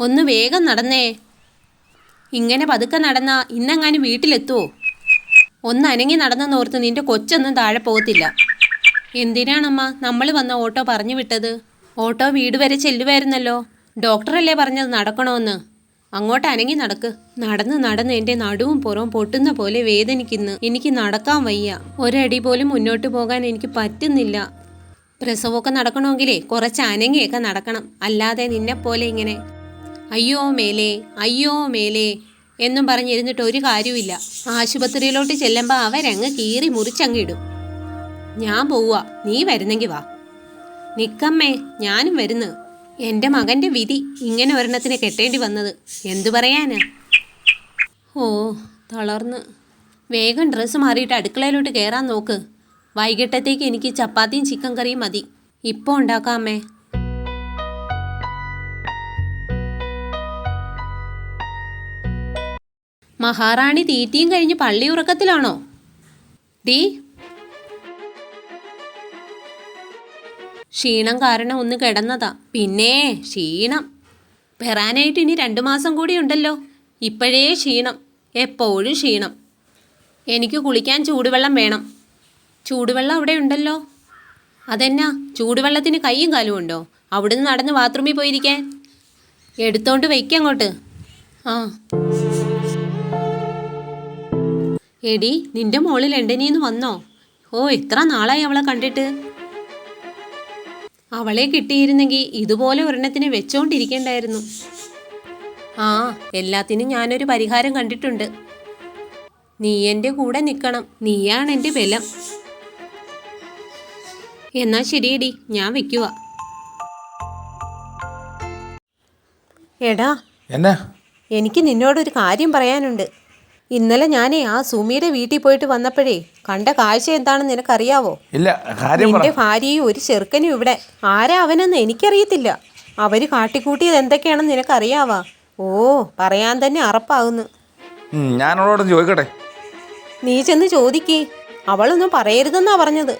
ഒന്ന് വേഗം നടന്നേ. ഇങ്ങനെ പതുക്കെ നടന്ന ഇന്നെങ്ങാനും വീട്ടിലെത്തുമോ ഒന്ന് അനങ്ങി നടന്നെന്നോർത്ത് നിന്റെ കൊച്ചൊന്നും താഴെ പോകത്തില്ല. എന്തിനാണമ്മ നമ്മൾ വന്ന ഓട്ടോ പറഞ്ഞു വിട്ടത്? ഓട്ടോ വീട് വരെ ചെല്ലുമായിരുന്നല്ലോ ഡോക്ടറല്ലേ പറഞ്ഞത് നടക്കണമെന്ന് അങ്ങോട്ട് അനങ്ങി നടക്ക്. നടന്ന് നടന്ന് എന്റെ നടുവും പുറവും പൊട്ടുന്ന പോലെ വേദനിക്കുന്നു. എനിക്ക് നടക്കാൻ വയ്യ. ഒരടി പോലും മുന്നോട്ട് പോകാൻ എനിക്ക് പറ്റുന്നില്ല. പ്രസവമൊക്കെ നടക്കണമെങ്കിലേ കുറച്ച് അനങ്ങിയൊക്കെ നടക്കണം. അല്ലാതെ നിന്നെപ്പോലെ ഇങ്ങനെ അയ്യോ മേലേ അയ്യോ മേലേ എന്നും പറഞ്ഞിരുന്നിട്ട് ഒരു കാര്യമില്ല ആശുപത്രിയിലോട്ട് ചെല്ലുമ്പോൾ അവരങ്ങ് കീറി മുറിച്ചങ്ങ് ഇടും ഞാൻ പോവുക നീ വരുന്നെങ്കിൽ വാ. നിക്കമ്മേ ഞാനും വരുന്നു. എന്റെ മകന്റെ വിധി ഇങ്ങനെ ഒരെണ്ണത്തിന് കെട്ടേണ്ടി വന്നത്. എന്തു പറയാനാ? ഓ തളർന്ന്. വേഗം ഡ്രസ്സ് മാറിയിട്ട് അടുക്കളയിലോട്ട് കയറാൻ നോക്ക്. വൈകിട്ടത്തേക്ക് എനിക്ക് ചപ്പാത്തിയും ചിക്കൻ കറിയും മതി. ഇപ്പോൾ ഉണ്ടാക്കാമേ മഹാറാണി തീറ്റിയും കഴിഞ്ഞ് പള്ളി ഉറക്കത്തിലാണോ? ഡീ ക്ഷീണം കാരണം ഒന്ന് കിടന്നതാ. പിന്നെ ക്ഷീണം. പെറാനായിട്ട് ഇനി രണ്ടു മാസം കൂടി ഉണ്ടല്ലോ. ഇപ്പോഴേ ക്ഷീണം. എപ്പോഴും ക്ഷീണം. എനിക്ക് കുളിക്കാൻ ചൂടുവെള്ളം വേണം. ചൂടുവെള്ളം അവിടെ ഉണ്ടല്ലോ. അതെന്നാ? ചൂടുവെള്ളത്തിന് കൈയും കാലും ഉണ്ടോ? അവിടുന്ന് നടന്ന് ബാത്റൂമിൽ പോയിരിക്കാൻ. എടുത്തോണ്ട് വയ്ക്കങ്ങോട്ട് ആ. എടി നിന്റെ മോൾ ലണ്ടനിന്ന് വന്നോ? ഓ എത്ര നാളായി അവളെ കണ്ടിട്ട്? അവളെ കിട്ടിയിരുന്നെങ്കിൽ ഇതുപോലെ ഒരെണ്ണത്തിന് വെച്ചോണ്ടിരിക്കണ്ടായിരുന്നു. ആ എല്ലാത്തിനും ഞാനൊരു പരിഹാരം കണ്ടിട്ടുണ്ട്. നീ എന്റെ കൂടെ നിൽക്കണം നീയാണ് എന്റെ ബലം. എന്നാ ശരിയടി ഞാൻ വെക്കുക എടാ എന്നാ? എനിക്ക് നിന്നോടൊരു കാര്യം പറയാനുണ്ട്. ഇന്നലെ ഞാനേ ആ സുമിയുടെ വീട്ടിൽ പോയിട്ട് വന്നപ്പോഴേ കണ്ട കാഴ്ച എന്താണെന്ന് നിനക്കറിയാവോ? ഇല്ല എന്റെ നിന്റെ ഭാര്യയും ഒരു ചെറുക്കനും ഇവിടെ. ആരാ അവനെന്ന് എനിക്കറിയത്തില്ല. അവർ കാട്ടിക്കൂട്ടിയത് എന്തൊക്കെയാണെന്ന് നിനക്കറിയാവാ? ഓ പറയാൻ തന്നെ അറപ്പാകുന്നു ഞാൻ അവളോട് ചോദിക്കട്ടെ? നീ ചെന്ന് ചോദിക്കേ. അവളൊന്നും പറയരുതെന്നാ പറഞ്ഞത്.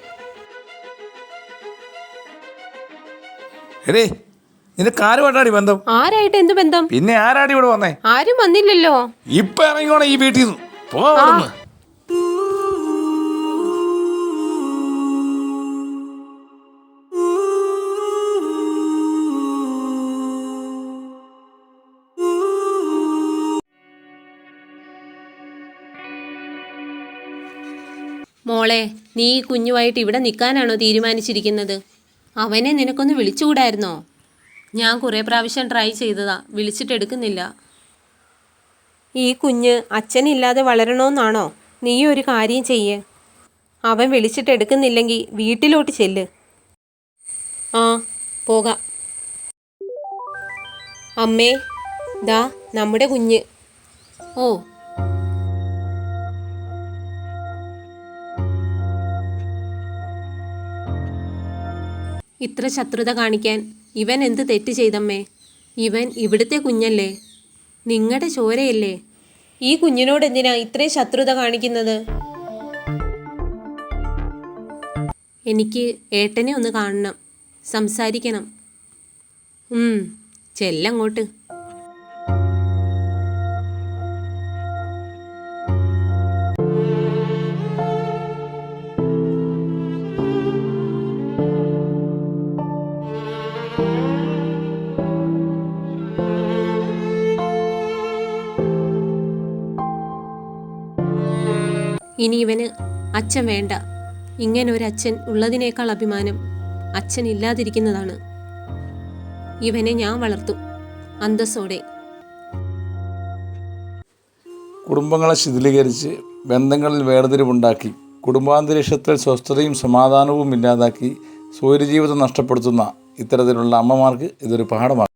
നിനക്ക് ആരുമായിട്ടാടി ബന്ധം? ആരായിട്ട് എന്ത് ബന്ധം? പിന്നെ ആരാടി ഇവിടെ വന്നേ? ആരും വന്നില്ലല്ലോ. ഇപ്പൊ ഇറങ്ങിക്കോണേ ഈ വീട്ടിൽ നിന്ന്. പോ അവിടുന്ന്. മോളെ നീ ഈ കുഞ്ഞുമായിട്ട് ഇവിടെ നിൽക്കാനാണോ തീരുമാനിച്ചിരിക്കുന്നത്? അവനെ നിനക്കൊന്ന് വിളിച്ചുകൂടായിരുന്നോ? ഞാൻ കുറേ പ്രാവശ്യം ട്രൈ ചെയ്തതാ. വിളിച്ചിട്ടെടുക്കുന്നില്ല ഈ കുഞ്ഞ് അച്ഛനില്ലാതെ വളരണമെന്നാണോ? നീ ഒരു കാര്യം ചെയ്യ്. അവൻ വിളിച്ചിട്ടെടുക്കുന്നില്ലെങ്കിൽ വീട്ടിലോട്ട് ചെല്ല്. ആ പോകാം. അമ്മേ ദാ നമ്മുടെ കുഞ്ഞ്. ഓ. ഇത്ര ശത്രുത കാണിക്കാൻ ഇവൻ എന്ത് തെറ്റ് ചെയ്തമ്മേ? ഇവൻ ഇവിടുത്തെ കുഞ്ഞല്ലേ? നിങ്ങളുടെ ചോരയല്ലേ? ഈ കുഞ്ഞിനോട് എന്തിനാ ഇത്രയും ശത്രുത കാണിക്കുന്നത്? എനിക്ക് ഏട്ടനെ ഒന്ന് കാണണം. സംസാരിക്കണം. ചെല്ലങ്ങോട്ട്. ഇനി ഇവന് അച്ഛൻ വേണ്ട. ഇങ്ങനെ ഒരു അച്ഛൻ ഉള്ളതിനേക്കാൾ അഭിമാനം അച്ഛൻ ഇല്ലാതിരിക്കുന്നതാണ്. ഇവനെ ഞാൻ വളർത്തു. അന്തസ്സോടെ. കുടുംബങ്ങളെ ശിഥിലീകരിച്ച് ബന്ധങ്ങളിൽ വേർതിരിവുണ്ടാക്കി കുടുംബാന്തരീക്ഷത്തിൽ സ്വസ്ഥതയും സമാധാനവും ഇല്ലാതാക്കി സൂര്യജീവിതം നഷ്ടപ്പെടുത്തുന്ന ഇത്തരത്തിലുള്ള അമ്മമാർക്ക് ഇതൊരു പാഠമാണ്